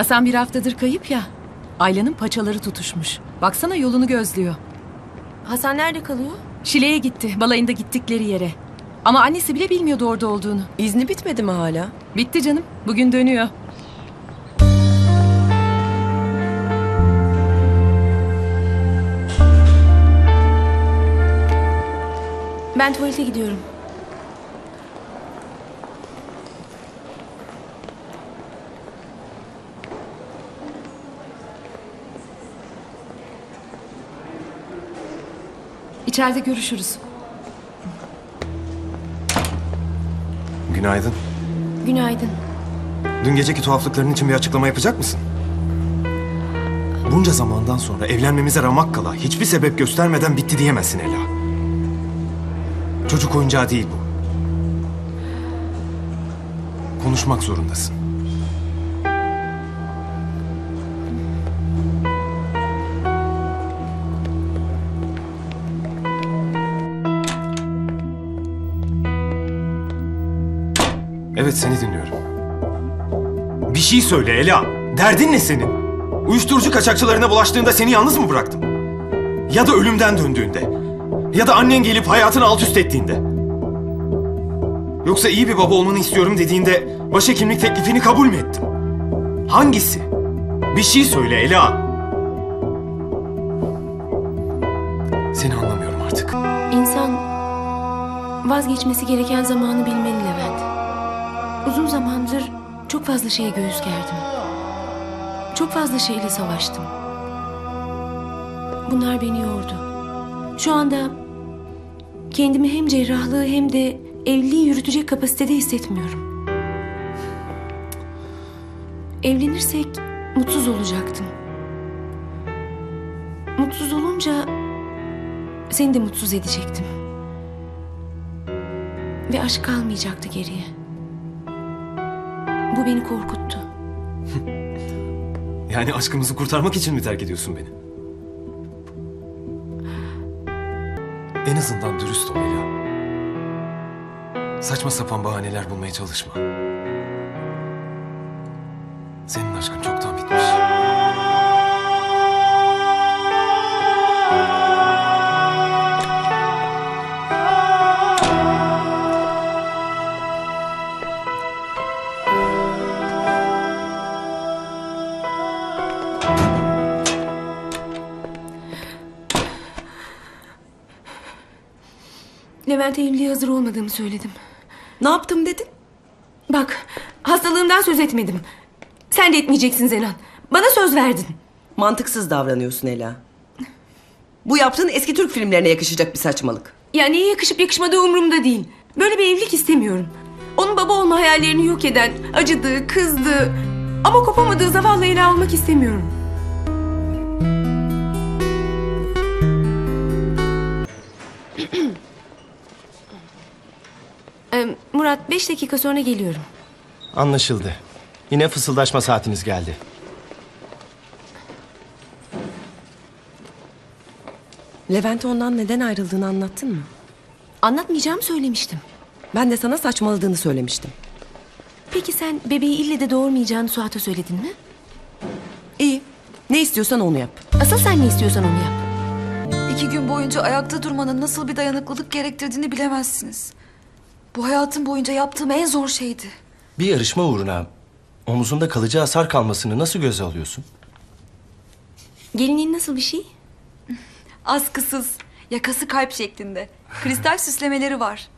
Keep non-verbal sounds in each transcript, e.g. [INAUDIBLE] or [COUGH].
Hasan bir haftadır kayıp ya. Ayla'nın paçaları tutuşmuş. Baksana yolunu gözlüyor. Hasan nerede kalıyor? Şile'ye gitti. Balayında gittikleri yere. Ama annesi bile bilmiyordu orada olduğunu. İzni bitmedi mi hala? Bitti canım. Bugün dönüyor. Ben tuvalete gidiyorum. İçeride görüşürüz. Günaydın. Günaydın. Dün geceki tuhaflıkların için bir açıklama yapacak mısın? Bunca zamandan sonra evlenmemize ramak kala hiçbir sebep göstermeden bitti diyemezsin Ela. Çocuk oyuncağı değil bu. Konuşmak zorundasın. Evet seni dinliyorum. Bir şey söyle Ela. Derdin ne senin? Uyuşturucu kaçakçılarına bulaştığında seni yalnız mı bıraktım? Ya da ölümden döndüğünde? Ya da annen gelip hayatını alt üst ettiğinde? Yoksa iyi bir baba olmanı istiyorum dediğinde başhekimlik teklifini kabul mü ettim? Hangisi? Bir şey söyle Ela. Seni anlamıyorum artık. İnsan vazgeçmesi gereken zamanı bilmeli. Uzun zamandır çok fazla şeye göğüs gerdim. Çok fazla şeyle savaştım. Bunlar beni yordu. Şu anda kendimi hem cerrahlığı hem de evliliği yürütecek kapasitede hissetmiyorum. Evlenirsek mutsuz olacaktım. Mutsuz olunca seni de mutsuz edecektim. Ve aşk kalmayacaktı geriye. Bu beni korkuttu. [LAUGHS] Yani aşkımızı kurtarmak için mi terk ediyorsun beni? En azından dürüst ol Ela. Saçma sapan bahaneler bulmaya çalışma. Levent evliliğe hazır olmadığımı söyledim. Ne yaptım dedin? Bak, hastalığımdan söz etmedim. Sen de etmeyeceksin Zenan. Bana söz verdin. Mantıksız davranıyorsun Ela. Bu yaptığın eski Türk filmlerine yakışacak bir saçmalık. Ya neye yakışıp yakışmadığı umurumda değil. Böyle bir evlilik istemiyorum. Onun baba olma hayallerini yok eden, acıdığı, kızdığı... Ama kopamadığı zavallı ele almak istemiyorum. [CLEARS THROAT] Ee, Murat, beş dakika sonra geliyorum. Anlaşıldı. Yine fısıldaşma saatiniz geldi. Levent'e ondan neden ayrıldığını anlattın mı? Anlatmayacağımı söylemiştim. Ben de sana saçmaladığını söylemiştim. Peki sen bebeği ille de doğurmayacağını Suat'a söyledin mi? İyi. Ne istiyorsan onu yap. Asıl sen ne istiyorsan onu yap. İki gün boyunca ayakta durmanın nasıl bir dayanıklılık gerektirdiğini bilemezsiniz. Bu hayatım boyunca yaptığım en zor şeydi. Bir yarışma uğruna omuzunda kalıcı hasar kalmasını nasıl göze alıyorsun? Gelinliğin nasıl bir şey? Askısız, yakası kalp şeklinde. Kristal [LAUGHS] süslemeleri var.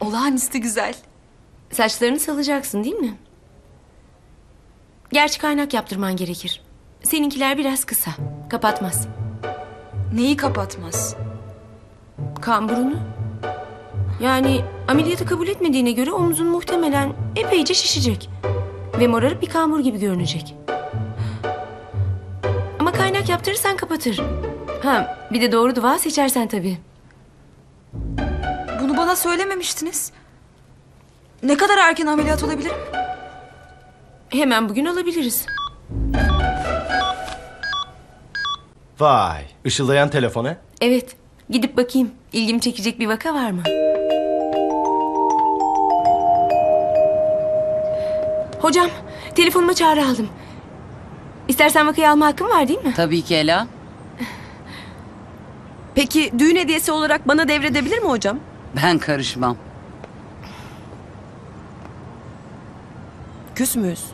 Olağanüstü güzel. Saçlarını salacaksın değil mi? Gerçi kaynak yaptırman gerekir. Seninkiler biraz kısa. Kapatmaz. Neyi kapatmaz? Kamburunu. Yani ameliyatı kabul etmediğine göre omzun muhtemelen epeyce şişecek. Ve morarıp bir kambur gibi görünecek. Ama kaynak yaptırırsan kapatır. Ha bir de doğru dua seçersen tabii. Bunu bana söylememiştiniz. Ne kadar erken ameliyat olabilirim? Hemen bugün alabiliriz. Vay, ışıldayan telefona. Evet gidip bakayım. İlgimi çekecek bir vaka var mı? Hocam telefonuma çağrı aldım. İstersen vakayı alma hakkım var değil mi? Tabii ki Ela. Peki düğün hediyesi olarak bana devredebilir mi hocam? Ben karışmam. Küs müyüz?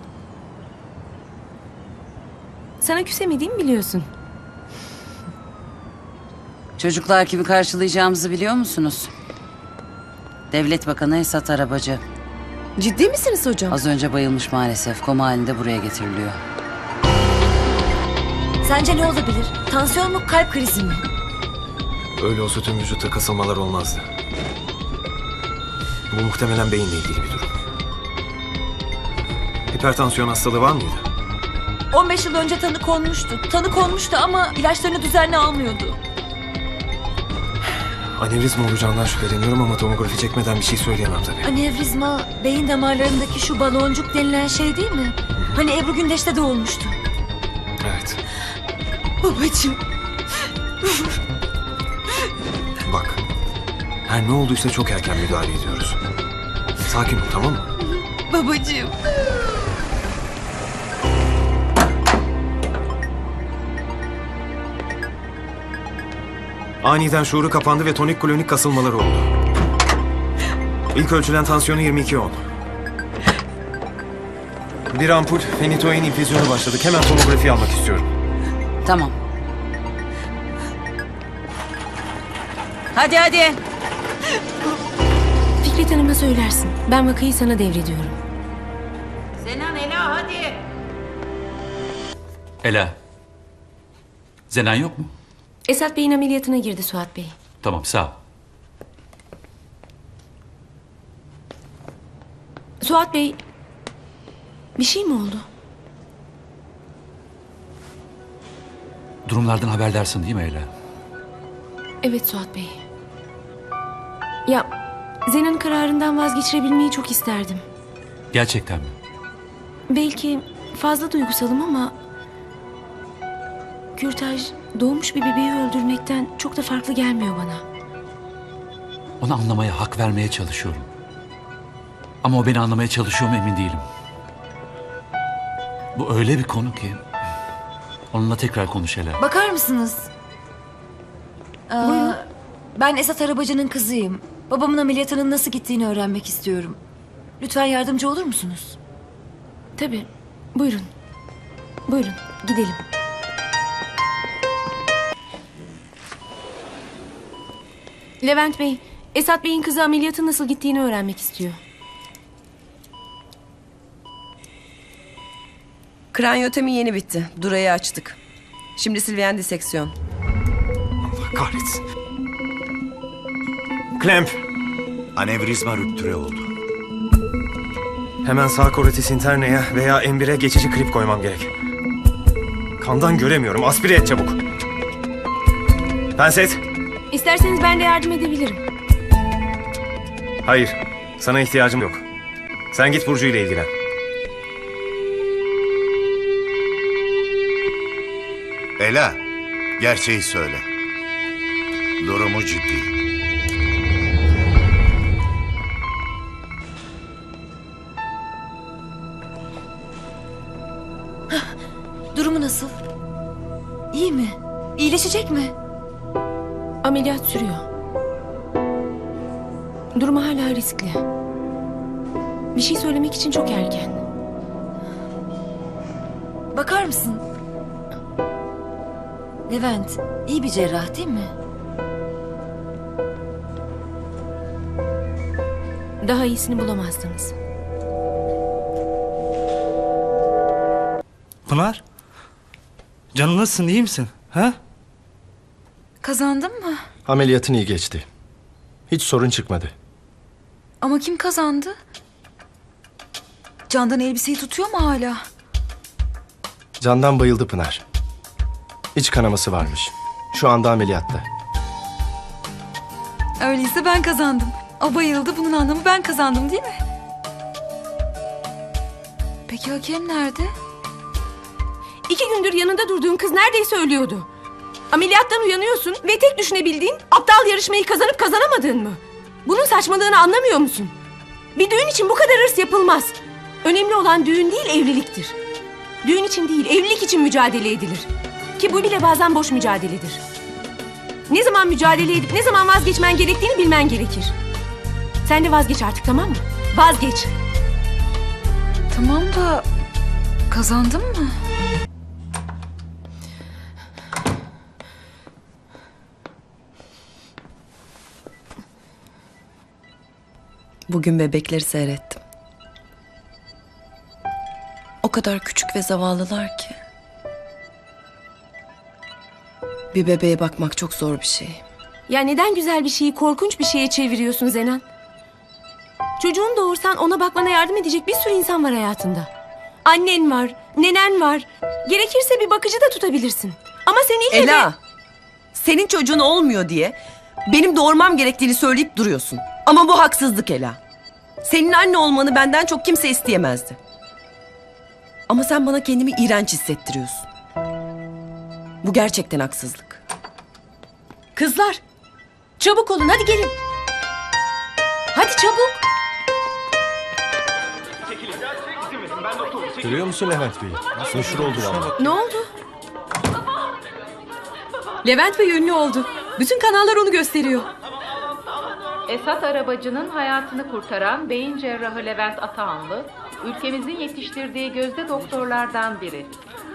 Sana küsemediğimi biliyorsun. Çocuklar kimi karşılayacağımızı biliyor musunuz? Devlet Bakanı Esat Arabacı. Ciddi misiniz hocam? Az önce bayılmış maalesef. Koma halinde buraya getiriliyor. Sence ne olabilir? Tansiyon mu kalp krizi mi? Öyle olsa tüm vücutta kasılmalar olmazdı. Bu muhtemelen beyinle ilgili bir durum. Hipertansiyon hastalığı var mıydı? 15 yıl önce tanı konmuştu. Tanı konmuştu ama ilaçlarını düzenli almıyordu. Anevrizma olacağından şüpheleniyorum ama tomografi çekmeden bir şey söyleyemem tabii. Anevrizma beyin damarlarındaki şu baloncuk denilen şey değil mi? Hani Ebru Gündeş'te de olmuştu. Evet. Babacığım. Bak. Her ne olduysa çok erken müdahale ediyoruz. Sakin ol tamam mı? Babacığım. Aniden şuuru kapandı ve tonik klonik kasılmalar oldu. İlk ölçülen tansiyonu 22-10. Bir ampul fenitoin infüzyonu başladık. Hemen tomografi almak istiyorum. Tamam. Hadi hadi. Fikret Hanım'a söylersin. Ben vakayı sana devrediyorum. Ela. Zenan yok mu? Esat Bey'in ameliyatına girdi Suat Bey. Tamam sağ ol. Suat Bey, bir şey mi oldu? Durumlardan haberdarsın değil mi Ela? Evet Suat Bey. Ya Zena'nın kararından vazgeçirebilmeyi çok isterdim. Gerçekten mi? Belki fazla duygusalım ama... Kürtaj doğmuş bir bebeği öldürmekten çok da farklı gelmiyor bana. Onu anlamaya, hak vermeye çalışıyorum. Ama o beni anlamaya çalışıyor mu emin değilim. Bu öyle bir konu ki... Onunla tekrar konuş Ela. Bakar mısınız? Aa, Ben Esat Arabacı'nın kızıyım. Babamın ameliyatının nasıl gittiğini öğrenmek istiyorum. Lütfen yardımcı olur musunuz? Tabii. Buyurun. Buyurun gidelim. Levent Bey, Esat Bey'in kızı ameliyatın nasıl gittiğini öğrenmek istiyor. Kraniotomi yeni bitti. Durayı açtık. Şimdi silviyen diseksiyon. Allah kahretsin. Klemp. Anevrizma rüptüre oldu. Hemen sağ korotis interneye veya embire geçici klip koymam gerek. Kandan göremiyorum. Aspire et çabuk. Penset. İsterseniz ben de yardım edebilirim. Hayır. Sana ihtiyacım yok. Sen git Burcu ile ilgilen. Ela, gerçeği söyle. Durumu ciddi. Durumu nasıl? İyi mi? İyileşecek mi? Ameliyat sürüyor. Durumu hala riskli. Bir şey söylemek için çok erken. Bakar mısın? Levent, iyi bir cerrah değil mi? Daha iyisini bulamazdınız. Pınar? Canın nasılsın iyi misin? Ha? Kazandın mı? Ameliyatın iyi geçti. Hiç sorun çıkmadı. Ama kim kazandı? Candan elbiseyi tutuyor mu hala? Candan bayıldı Pınar. İç kanaması varmış. Şu anda ameliyatta. Öyleyse ben kazandım. O bayıldı bunun anlamı ben kazandım değil mi? Peki hakem nerede? İki gündür yanında durduğun kız neredeyse ölüyordu. Ameliyattan uyanıyorsun ve tek düşünebildiğin aptal yarışmayı kazanıp kazanamadığın mı? Bunun saçmalığını anlamıyor musun? Bir düğün için bu kadar hırs yapılmaz. Önemli olan düğün değil evliliktir. Düğün için değil, evlilik için mücadele edilir. Ki bu bile bazen boş mücadeledir. Ne zaman mücadele edip ne zaman vazgeçmen gerektiğini bilmen gerekir. Sen de vazgeç artık tamam mı? Vazgeç. Tamam da kazandın mı? Bugün bebekleri seyrettim. O kadar küçük ve zavallılar ki. Bir bebeğe bakmak çok zor bir şey. Ya neden güzel bir şeyi korkunç bir şeye çeviriyorsun Zenan? Çocuğunu doğursan ona bakmana yardım edecek bir sürü insan var hayatında. Annen var, nenen var. Gerekirse bir bakıcı da tutabilirsin. Ama sen de- Ela, senin çocuğun olmuyor diye benim doğurmam gerektiğini söyleyip duruyorsun. Ama bu haksızlık Ela. Senin anne olmanı benden çok kimse isteyemezdi. Ama sen bana kendimi iğrenç hissettiriyorsun. Bu gerçekten haksızlık. Kızlar, çabuk olun hadi gelin. Hadi çabuk. Görüyor musun Levent Bey'i? Meşhur oldu valla. Ne oldu? Levent Bey ünlü oldu. Bütün kanallar onu gösteriyor. Esat Arabacı'nın hayatını kurtaran beyin cerrahı Levent Atahanlı, ülkemizin yetiştirdiği gözde doktorlardan biri.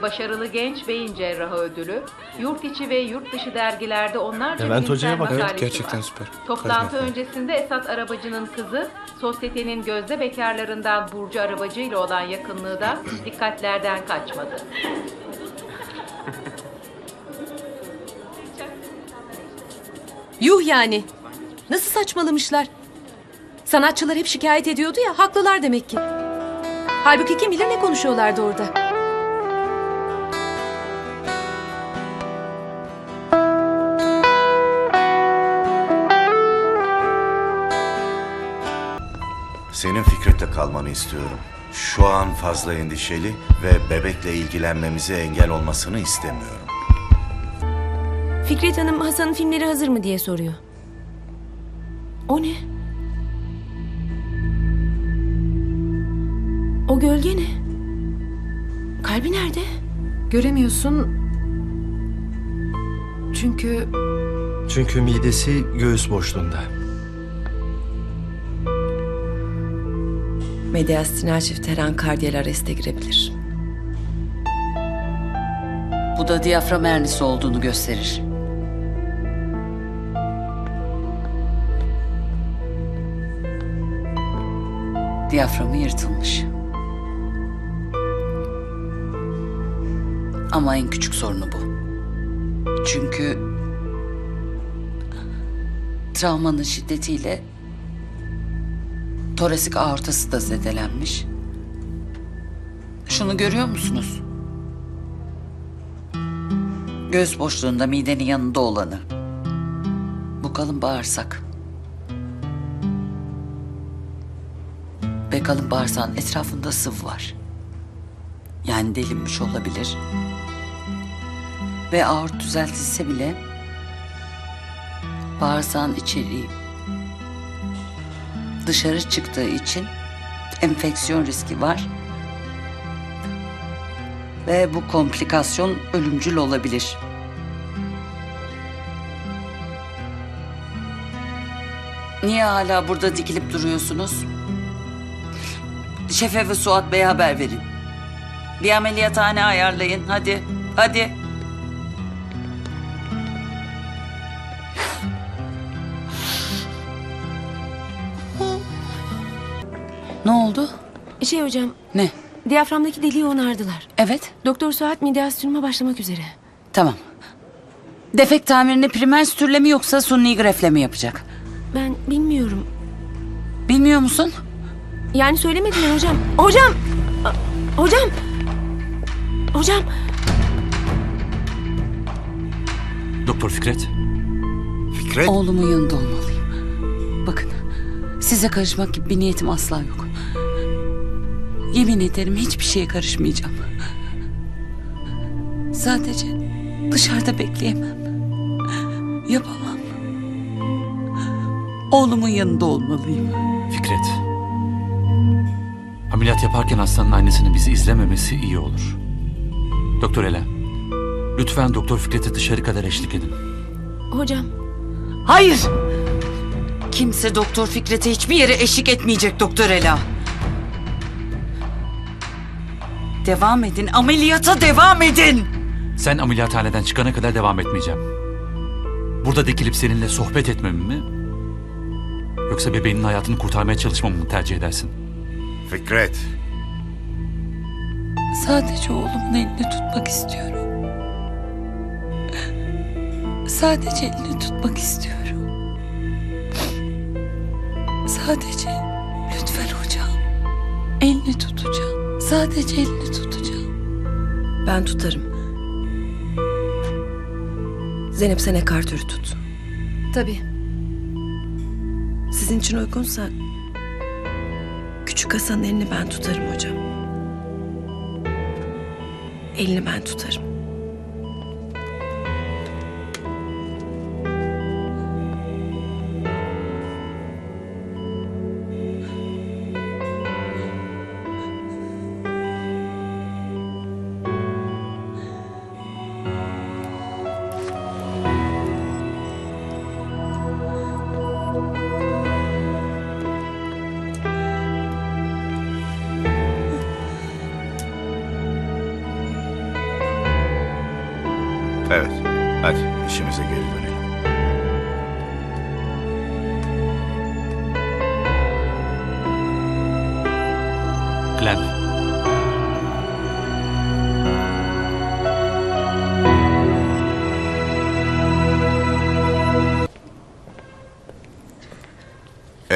Başarılı genç beyin cerrahı ödülü, yurt içi ve yurt dışı dergilerde onlarca Levent Hoca'ya bak. makalesi gerçekten var. süper. Toplantı Karizma. öncesinde Esat Arabacı'nın kızı, sosyetenin gözde bekarlarından Burcu Arabacı ile olan yakınlığı da [CLEARS THROAT] dikkatlerden kaçmadı. Yuh yani. Nasıl saçmalamışlar? Sanatçılar hep şikayet ediyordu ya, haklılar demek ki. Halbuki kim bilir ne konuşuyorlardı orada. Senin Fikret'le kalmanı istiyorum. Şu an fazla endişeli ve bebekle ilgilenmemize engel olmasını istemiyorum. Fikret Hanım Hasan'ın filmleri hazır mı diye soruyor. O ne? O gölge ne? Kalbi nerede? Göremiyorsun çünkü Çünkü midesi göğüs boşluğunda. Mediastinal çift her an kardiyal areste girebilir. Bu da diyafram hernisi olduğunu gösterir. Diyaframı yırtılmış. Ama en küçük sorunu bu. Çünkü travmanın şiddetiyle torasik aortası da zedelenmiş. Şunu görüyor musunuz? Göğüs boşluğunda midenin yanında olanı. Bu kalın bağırsak. Kalın bağırsağın etrafında sıvı var. Yani delinmiş olabilir. Ve aort düzeltilse bile bağırsağın içeriği dışarı çıktığı için enfeksiyon riski var. Ve bu komplikasyon ölümcül olabilir. Niye hala burada dikilip duruyorsunuz? Şefe ve Suat Bey'e haber verin. Bir ameliyathane ayarlayın. Hadi, hadi. Ne oldu? Şey hocam, Ne? diyaframdaki deliği onardılar. Evet, Doktor Suat mideastyonuma başlamak üzere. tamam. Defekt tamirini primer sütürle mi yoksa sunni grefle mi yapacak? Ben bilmiyorum. Bilmiyor musun? Yani söylemediler hocam. Hocam! Hocam! Hocam! Doktor Fikret. Fikret, Oğlumun yanında olmalıyım. Bakın, size karışmak gibi bir niyetim asla yok. Yemin ederim hiçbir şeye karışmayacağım. Sadece dışarıda bekleyemem. Yapamam. Oğlumun yanında olmalıyım. Fikret. Ameliyat yaparken hastanın annesinin bizi izlememesi iyi olur. Doktor Ela. Lütfen Doktor Fikret'e dışarı kadar eşlik edin. Hocam Hayır. Kimse Doktor Fikret'e hiçbir yere eşlik etmeyecek Doktor Ela. Devam edin. Ameliyata devam edin. Sen ameliyathaneden çıkana kadar devam etmeyeceğim. Burada dikilip seninle sohbet etmemi mi? Yoksa bebeğinin hayatını kurtarmaya çalışmamı mı tercih edersin? Fikret, Sadece oğlumun elini tutmak istiyorum. Sadece elini tutmak istiyorum. Sadece lütfen hocam. Elini tutacağım. Sadece elini tutacağım. Ben tutarım. Zeynep sen ekartörü tut. tabii. Sizin için uygunsa küçük Hasan'ın elini ben tutarım hocam. Elini ben tutarım.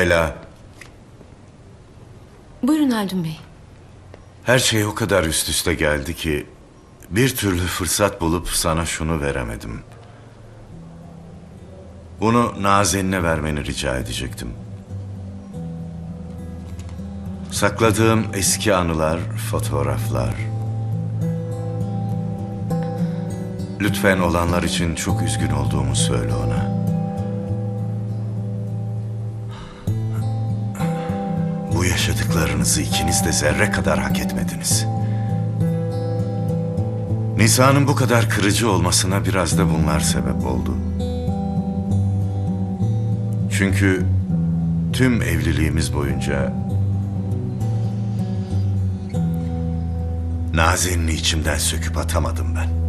Ela, Buyurun Haldun Bey. her şey o kadar üst üste geldi ki bir türlü fırsat bulup sana şunu veremedim. Bunu Nazen'ine vermeni rica edecektim. Sakladığım eski anılar, fotoğraflar. Lütfen olanlar için çok üzgün olduğumu söyle ona. Bu yaşadıklarınızı ikiniz de zerre kadar hak etmediniz. Nisa'nın bu kadar kırıcı olmasına biraz da bunlar sebep oldu. Çünkü tüm evliliğimiz boyunca Nazen'i içimden söküp atamadım ben.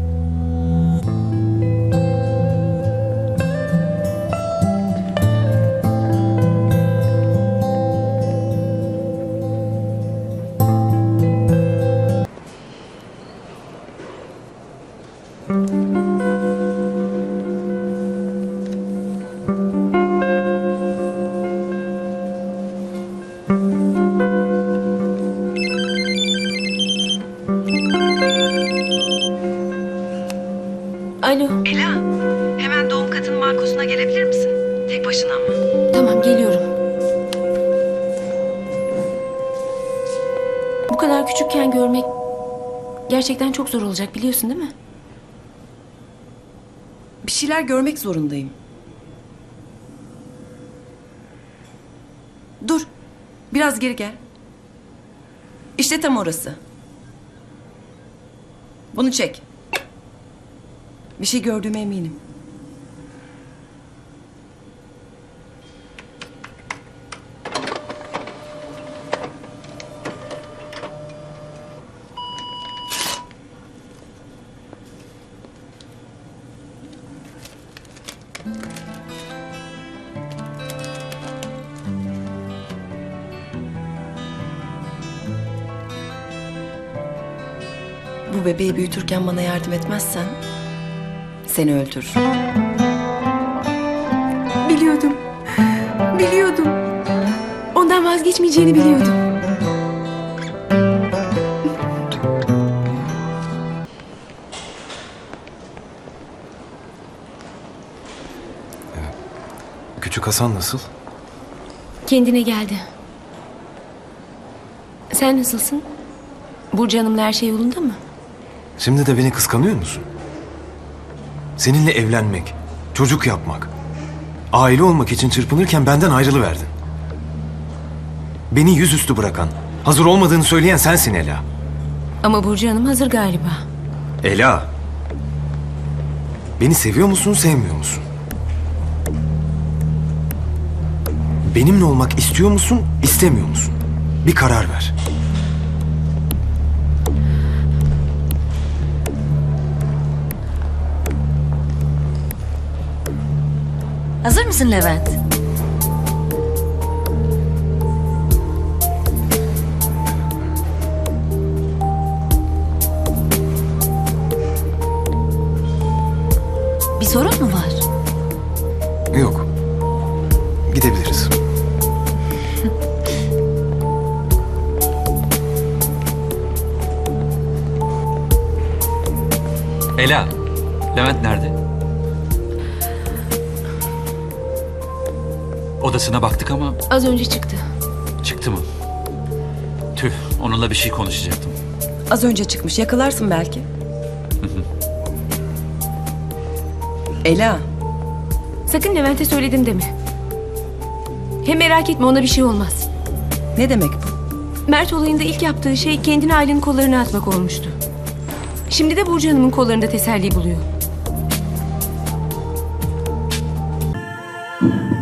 Alo. Ela, hemen doğum katının Markus'una gelebilir misin? Tek başına ama. Tamam geliyorum. Bu kadar küçükken görmek gerçekten çok zor olacak biliyorsun değil mi? Bir şeyler görmek zorundayım. Biraz geri gel. İşte tam orası. Bunu çek. Bir şey gördüğüme eminim. Bebeği büyütürken bana yardım etmezsen seni öldürür. Biliyordum. Biliyordum. Ondan vazgeçmeyeceğini biliyordum. Küçük Hasan nasıl? Kendine geldi. Sen nasılsın? Burcu Hanım'la her şey yolunda mı? Şimdi de beni kıskanıyor musun? Seninle evlenmek, çocuk yapmak, aile olmak için çırpınırken benden ayrılıverdin. Beni yüzüstü bırakan, hazır olmadığını söyleyen sensin Ela. Ama Burcu Hanım hazır galiba. Ela. Beni seviyor musun, sevmiyor musun? Benimle olmak istiyor musun, istemiyor musun? Bir karar ver. Hazır mısın Levent? Bir sorun mu var? Yok. Gidebiliriz. Ela, Levent nerede? Odasına baktık ama Az önce çıktı. çıktı mı? Tüh, onunla bir şey konuşacaktım. Az önce çıkmış yakalarsın belki. Ela Sakın Levent'e söyledim deme. Hem merak etme ona bir şey olmaz. ne demek bu? Mert olayında ilk yaptığı şey kendini ailenin kollarına atmak olmuştu. Şimdi de Burcu Hanım'ın kollarında teselli buluyor.